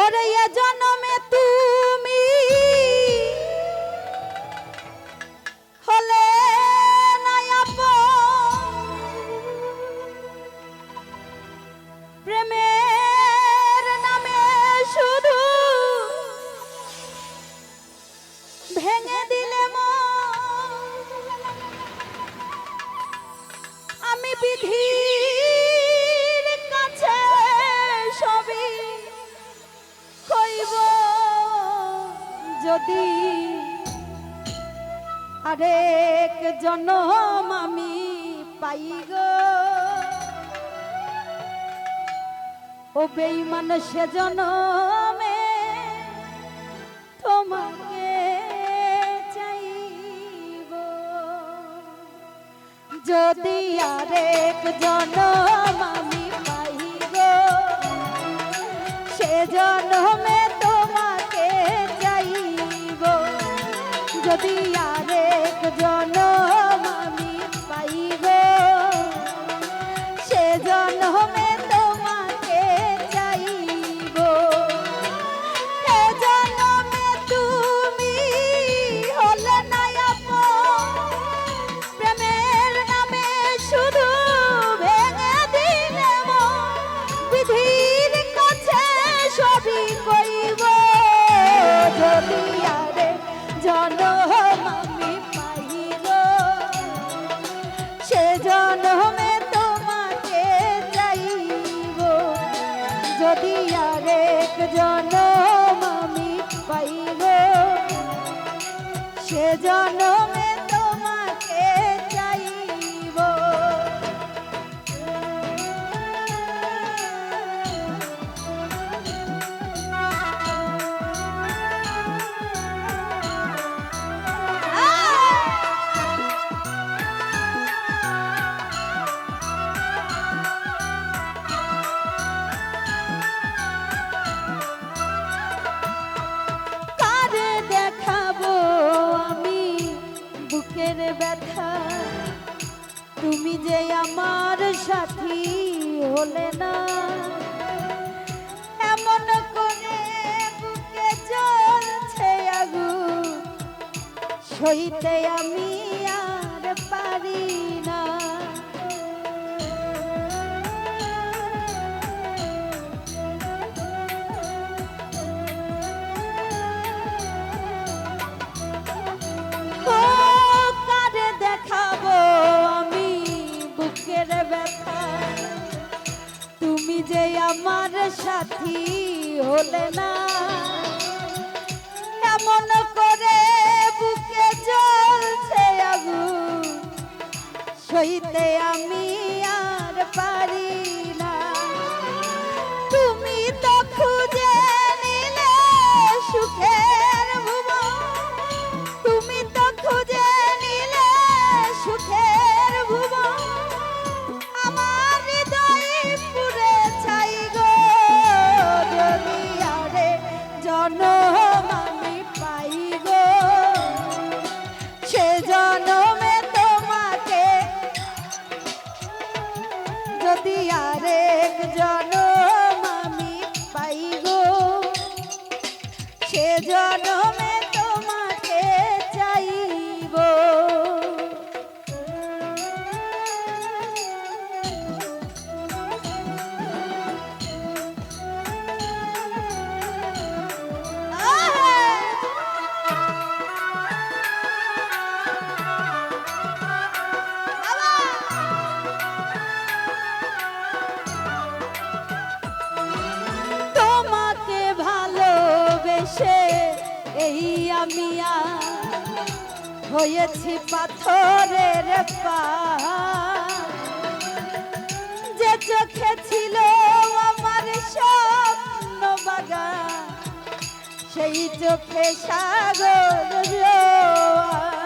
ওরে এ জন্মে তুমি হলে। প্রেমের নামে শুধু ভেঙে দিলে। আমি বিধির যদি আরেক জনম আমি পাই গো। ও বেইমান সে জনমে তোমাকে চাইব। যদি আরেক জনম আমি পাই গো, সে জন্মে যদি আরেক জনম সে জনমে ব্যথা। তুমি যে আমার সাথী হলে না। এমন করে বুকে জ্বলছে আগুন। সইতে আমি আর পারি আমার সাথী হলে না। এমন করে বুকে চলছে আগু সইতে আমি আর পারি জনমে হয়েছি পাথরের পা যে চোখে ছিল আমার স্বপ্ন বাগান সেই চোখে সাগর জোয়ার।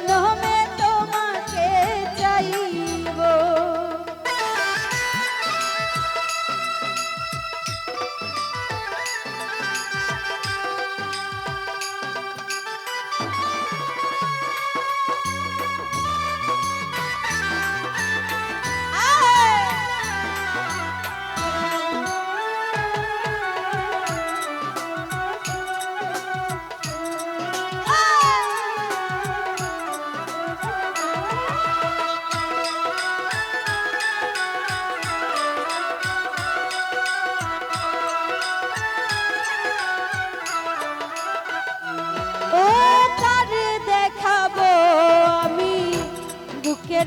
সে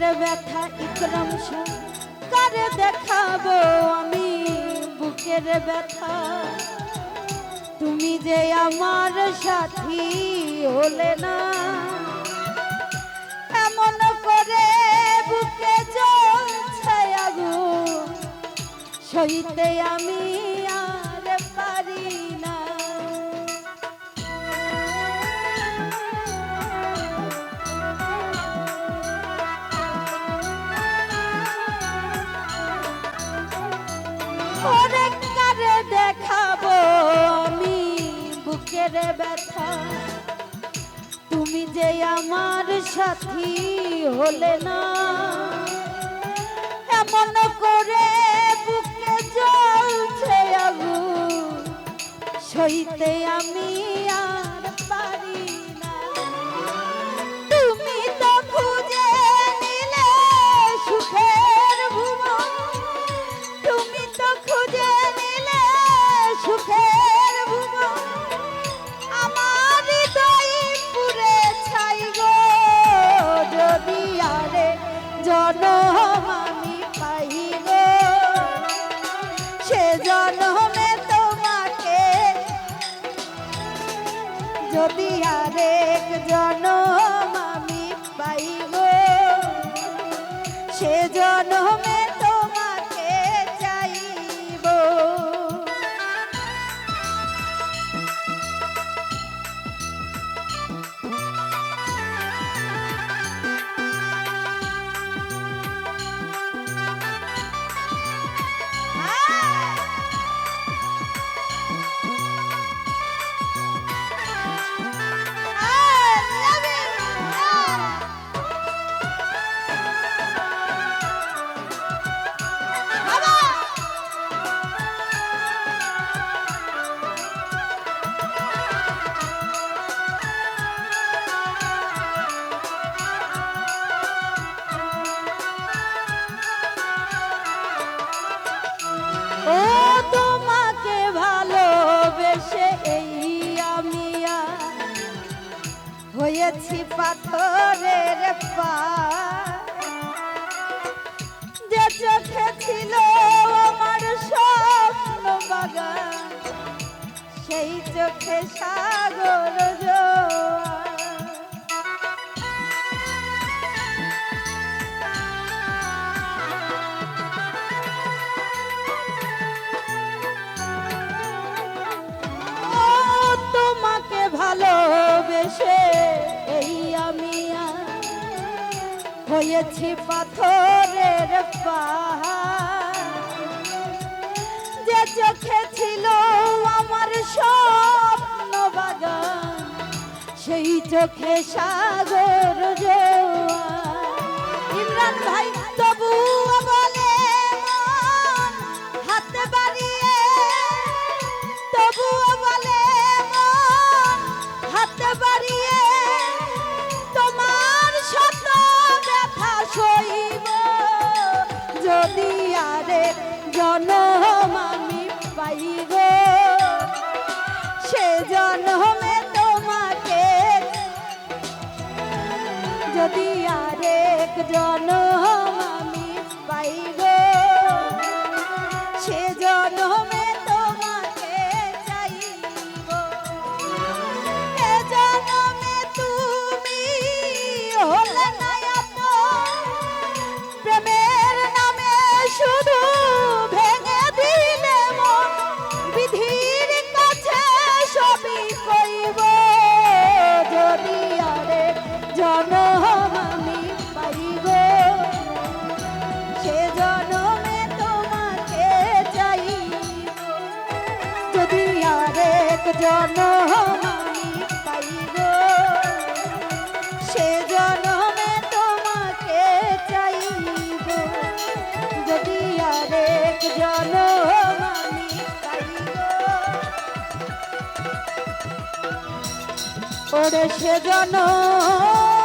বুকের ব্যথা ইকরম কার দেখাবো আমি? বুকের ব্যথা। তুমি যে আমার সাথী হলে না। এমন করে বুকে জ্বলছে আগুন। সইতে আমি বুকের ব্যথা। তুমি যে আমার সাথী হলে না। এমন করে বুকে জ্বলছে আগু সইতে আমি যদি আরেক জনম হয়েছি পাথরের পা যে চোখে ছিল আমার স্বপ্ন বাগান সেই চোখে সাগর ভালোবেসে আমি হয়েছি পাথরের যে চোখে ছিল আমার স্বপ্ন বাগান, সেই চোখে সাগর ইমরান ভাই তবুও জনম আমি পাই গো। সে জনমে তোমাকে যদি আরেক জনম সে জনমে তোমাকে চাইব। যদি আরেক জনম ওরে সে জনম